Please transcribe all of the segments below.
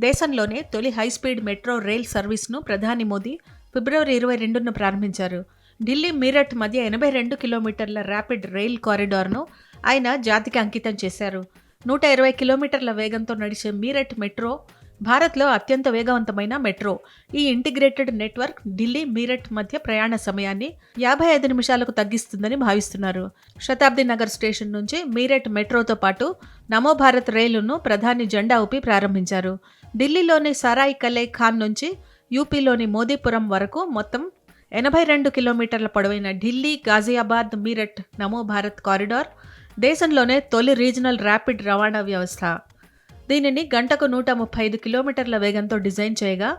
దేశంలోనే తొలి high speed metro rail సర్వీస్ను ప్రధాని మోదీ ఫిబ్రవరి ఇరవై రెండున ప్రారంభించారు. ఢిల్లీ మీరట్ మధ్య ఎనభై రెండు కిలోమీటర్ల ర్యాపిడ్ రైల్ కారిడార్ను ఆయన జాతికి అంకితం చేశారు. నూట ఇరవై కిలోమీటర్ల వేగంతో నడిచే మీరట్ మెట్రో భారత్లో అత్యంత వేగవంతమైన మెట్రో. ఈ ఇంటిగ్రేటెడ్ నెట్వర్క్ ఢిల్లీ మీరట్ మధ్య ప్రయాణ సమయాన్ని యాభై ఐదు నిమిషాలకు తగ్గిస్తుందని భావిస్తున్నారు. శతాబ్ది నగర్ స్టేషన్ నుంచి మీరట్ మెట్రోతో పాటు నమో భారత్ రైలును ప్రధాని జెండా ఊపి ప్రారంభించారు. ఢిల్లీలోని సరాయి కలే ఖాన్ నుంచి యూపీలోని మోదీపురం వరకు మొత్తం ఎనభై రెండు కిలోమీటర్ల పొడవైన ఢిల్లీ గాజియాబాద్ మీరట్ నమో భారత్ కారిడార్ దేశంలోనే తొలి రీజనల్ ర్యాపిడ్ రవాణా వ్యవస్థ. దీనిని గంటకు నూట ముప్పై ఐదు కిలోమీటర్ల వేగంతో డిజైన్ చేయగా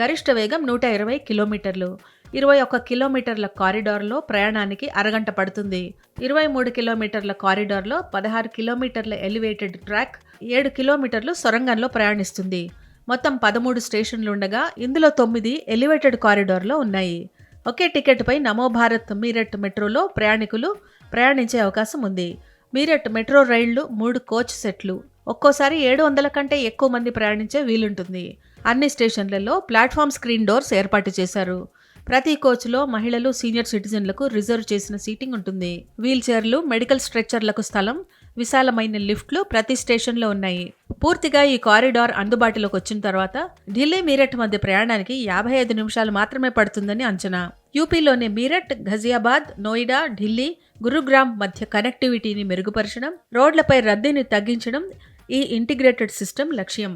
గరిష్ట వేగం నూట ఇరవై కిలోమీటర్లు. ఇరవై ఒక్క కిలోమీటర్ల కారిడార్లో ప్రయాణానికి అరగంట పడుతుంది. ఇరవై మూడు కిలోమీటర్ల కారిడార్లో పదహారు కిలోమీటర్ల ఎలివేటెడ్ ట్రాక్ ఏడు కిలోమీటర్లు సొరంగంలో ప్రయాణిస్తుంది. మొత్తం పదమూడు స్టేషన్లు ఉండగా ఇందులో తొమ్మిది ఎలివేటెడ్ కారిడార్లో ఉన్నాయి. ఒకే టికెట్పై నమో భారత్ మీరట్ మెట్రోలో ప్రయాణికులు ప్రయాణించే అవకాశం ఉంది. మీరట్ మెట్రో రైళ్ళు మూడు కోచ్ సెట్లు. ఒక్కోసారి ఏడు వందల కంటే ఎక్కువ మంది ప్రయాణించే వీలుంటుంది. అన్ని స్టేషన్లలో ప్లాట్ఫామ్ స్క్రీన్ డోర్స్ ఏర్పాటు చేశారు. ప్రతి కోచ్లో మహిళలు సీనియర్ సిటిజన్లకు రిజర్వ్ చేసిన సీటింగ్ ఉంటుంది. వీల్ చైర్లు మెడికల్ స్ట్రెచ్చర్లకు స్థలం విశాలమైన లిఫ్ట్లు ప్రతి స్టేషన్లో ఉన్నాయి. పూర్తిగా ఈ కారిడార్ అందుబాటులోకి వచ్చిన తర్వాత ఢిల్లీ మీరట్ మధ్య ప్రయాణానికి యాభై ఐదు నిమిషాలు మాత్రమే పడుతుందని అంచనా. యూపీలోని మీరట్ ఘజియాబాద్ నోయిడా ఢిల్లీ గురుగ్రామ్ మధ్య కనెక్టివిటీని మెరుగుపరచడం రోడ్లపై రద్దీని తగ్గించడం ఈ ఇంటిగ్రేటెడ్ సిస్టమ్ లక్ష్యం.